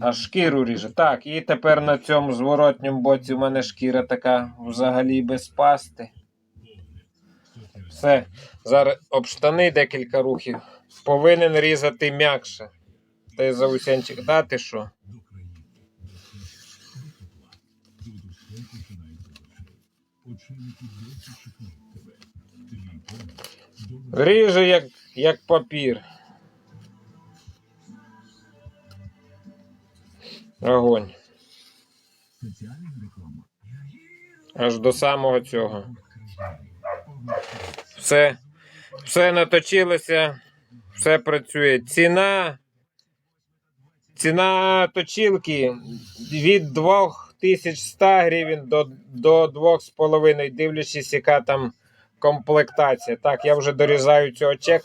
А шкіру ріже. Так, і тепер на цьому зворотньому боці в мене шкіра така взагалі без пасти. Все. Зараз об штани декілька рухів. Повинен різати м'якше. Та й заусянчик дати що? Ріже як, як папір. Огонь. Аж до самого цього. Все, все наточилося, все працює. Ціна. Ціна точилки від 2100 гривень до, до 2,5, дивлячись, яка там комплектація. Так, я вже дорізаю цього чека.